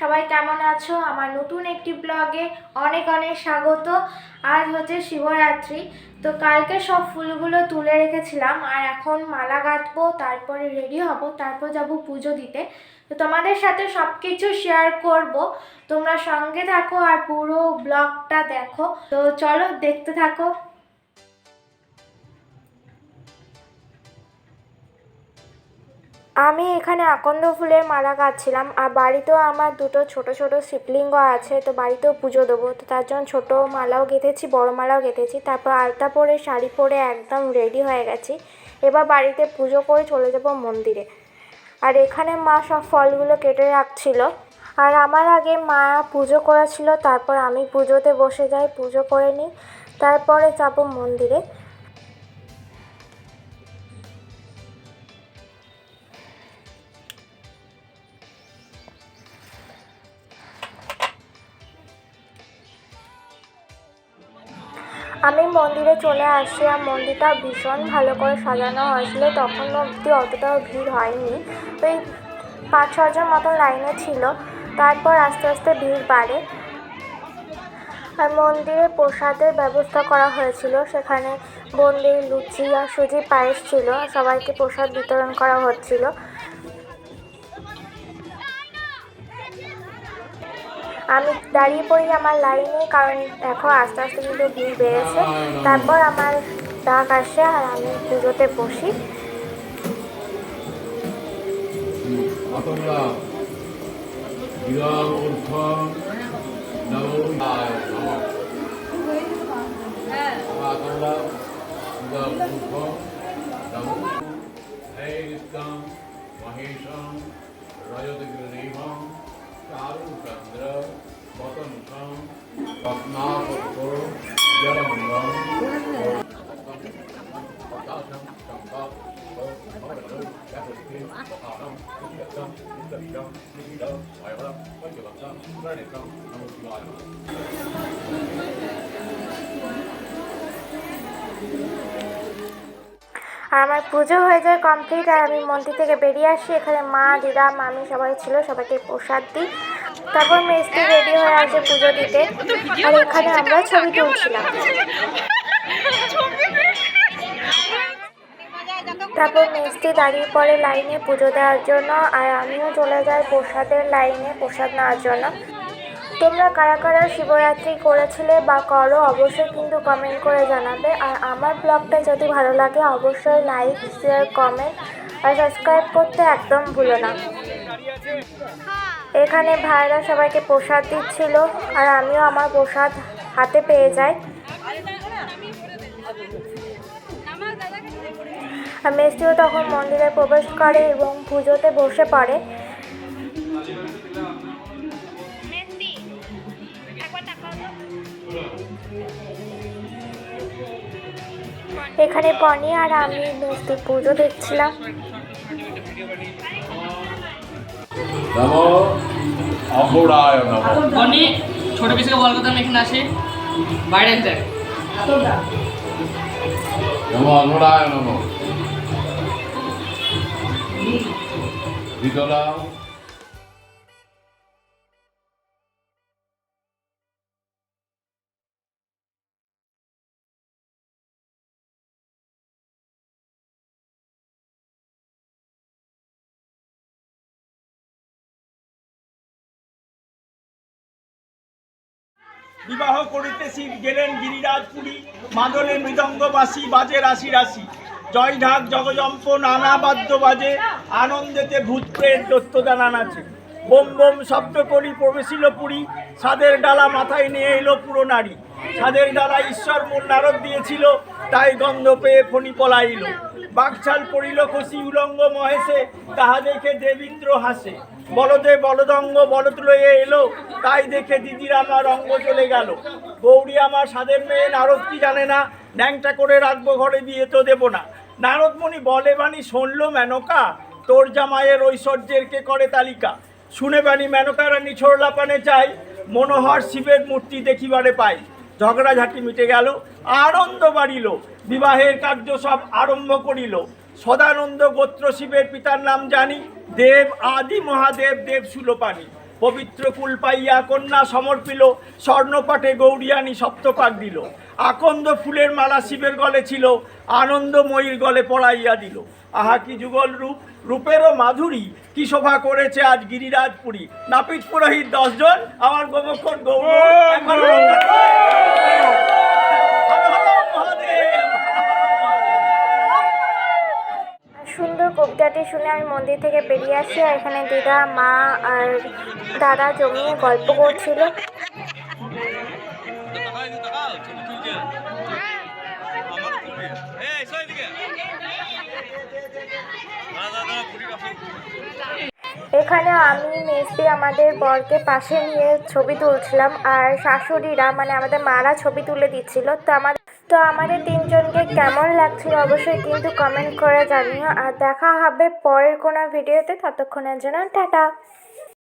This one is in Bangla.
সবাই কেমন আছো? আমার নতুন একটি ব্লগে অনেক অনেক স্বাগত। আজ হচ্ছে শিবরাত্রি, তো কালকে সব ফুলগুলো তুলে রেখেছিলাম আর এখন মালা গাঁথবো, তারপরে রেডি হব, তারপর যাব পুজো দিতে। তো তোমাদের সাথে সব কিছু শেয়ার করব। তোমরা সঙ্গে থাকো আর পুরো ব্লগটা দেখো। তো চলো দেখতে থাকো। আমি এখানে আকন্দ ফুলের মালা গাঁথছিলাম আর বাড়িতেও আমার দুটো ছোট ছোট শিবলিঙ্গ আছে, তো বাড়িতেও পুজো দেবো। তো তার জন্য ছোটো মালাও গেঁথেছি, বড় মালাও গেঁথেছি। তারপর আলতা পরে, শাড়ি পরে একদম রেডি হয়ে গেছি। এবার বাড়িতে পুজো করে চলে যাব মন্দিরে। আর এখানে মা সব ফলগুলো কেটে রাখছিল। আর আমার আগে মা পুজো করেছিল, তারপর আমি পুজোতে বসে যাই, পুজো করে নিই, তারপরে যাব মন্দিরে। আমি মন্দিরে চলে আসি আর মন্দিরটা ভীষণ ভালো করে সাজানো হয়েছিল। তখন অবধি অতটাও ভিড় হয়নি। ওই পাঁচ, ছজন মতন লাইনে ছিল। তারপর আস্তে আস্তে ভিড় বাড়ে। আর মন্দিরে প্রসাদের ব্যবস্থা করা হয়েছিল। সেখানে বন্দি, লুচি আর সুজি পায়েস ছিল। সবাইকে প্রসাদ বিতরণ করা হচ্ছিল। আমি দাঁড়িয়ে পড়ি আমার লাইনে কারণ দেখো আস্তে আস্তে কিন্তু ভিড় বেড়েছে। তারপর আমার ডাক আসে আর আমি পুজোতে বসি। ইদং चारुचंद्र वतनकम पद्मापतो जलमंगम पताशम चंपा भवरदं जगत्ते आरम इन्दक्षम इन्दक्षम निगीडम वायवरम पंचवक्षम प्रणेतम नमो शिवाय আর আমার পুজো হয়ে যায় কমপ্লিট আর আমি মন্দির থেকে বেরিয়ে আসি। এখানে মা, দিদা, মামি সবাই ছিল, সবাইকে প্রসাদ দিই। তারপর মেস্তি রেডি হয়ে আসে পুজো দিতে। আর এখানে আমরা ছবি তুলছিলাম। তারপর মিষ্টি দাঁড়িয়ে পড়ে লাইনে পুজো দেওয়ার জন্য, আর আমিও চলে যাই প্রসাদের লাইনে প্রসাদ নেওয়ার জন্য। তোমরা কারা কারা শিবরাত্রি করেছিলে বা করো, অবশ্যই কিন্তু কমেন্ট করে জানাবে। আর আমার ব্লগটা যদি ভালো লাগে, অবশ্যই লাইক শেয়ার কমেন্ট আর সাবস্ক্রাইব করতে একদম ভুলো না। এখানে ভাইরা সবাইকে প্রসাদ দিচ্ছিল আর আমিও আমার প্রসাদ হাতে পেয়ে যাই। মেসিও তখন মন্দিরে প্রবেশ করে এবং পুজোতে বসে পড়ে। এখানে বনি আর আমি মেসি পুজো দেখছিলাম। নমো অপরায় নমঃ। বনি ছোট পিসকে বল করতাম এখানে আসে। বাইরে দেখ নমো নমঃ। বিবাহ করিতেছি, গেলেন গিরিরাজপুরী মাদলে মৃদঙ্গবাসী, বাজে রাশি রাশি। জয় ঢাক, জগজম্প, নানা বাদ্য বাজে, আনন্দেতে ভূত প্রেত দত্তদানা নাচে। বোম বোম শব্দ করি প্রবেশিল পুরী, সাদের ডালা মাথায় নিয়ে এলো পুরো নারী। সাদের ডালা ঈশ্বর মূল নারদ দিয়েছিল, তাই গন্ধ পেয়ে ফণি পলাইল। বাকছাল পড়িল খসি উলঙ্গ মহেশে, তাহা দেখে দেবিন্দ্র হাসে। বলদে বলদঙ্গ বলদ লয়ে এলো, তাই দেখে দিদির আমার অঙ্গ চলে গেল। গৌরী আমার সাদের মেয়ে, নারদ কি জানে না, ন্যাংটা করে রাখব ঘরে বিয়ে তো দেবো না। নারদমণি বলে বাণী শুনলো মেনকা, তোর জামাইয়ের ঐশ্বর্যের কে করে তালিকা? শুনে বাণী মেনকা রানী পানে চাই মনোহর শিবের মূর্তি দেখিবারে পাই। ঝগড়াঝাটি মিটে গেল, আনন্দ বাড়িল, বিবাহের কার্য সব আরম্ভ করিল। সদানন্দ গোত্র শিবের পিতার নাম জানি, দেব আদি মহাদেব দেব সুলোপানি। পবিত্র কুল পাইয়া কন্যা সমর্পিল স্বর্ণপাটে গৌরিয়ানি সপ্তপাক দিল। আকন্দ ফুলের মালা শিবের গলে ছিল আনন্দময়ীর গলে পড়াইয়া দিল। আহা কি যুগল রূপ! রূপেরও মাধুরী! কি শোভা করেছে আজ গিরিরাজপুরী! নাপিত পুরোহিত দশজন আমার গোবক্ষণ গৌর সুন্দর কবিতাটি শুনে আমি মন্দির থেকে বেরিয়ে আসি আর এখানে দিদা, মা আর দাদা জমিয়ে গল্প করছিল। এখানে আমি মেসি আমাদের বরকে পাশে নিয়ে ছবি তুলছিলাম আর শাশুড়িরা মানে আমাদের মারা ছবি তুলে দিচ্ছিল। তো আমার তো আমাদের তিনজনকে কেমন লাগছিল অবশ্যই কিন্তু কমেন্ট করে জানিও। আর দেখা হবে পরের কোনো ভিডিওতে ততক্ষণের জন্য টাটা।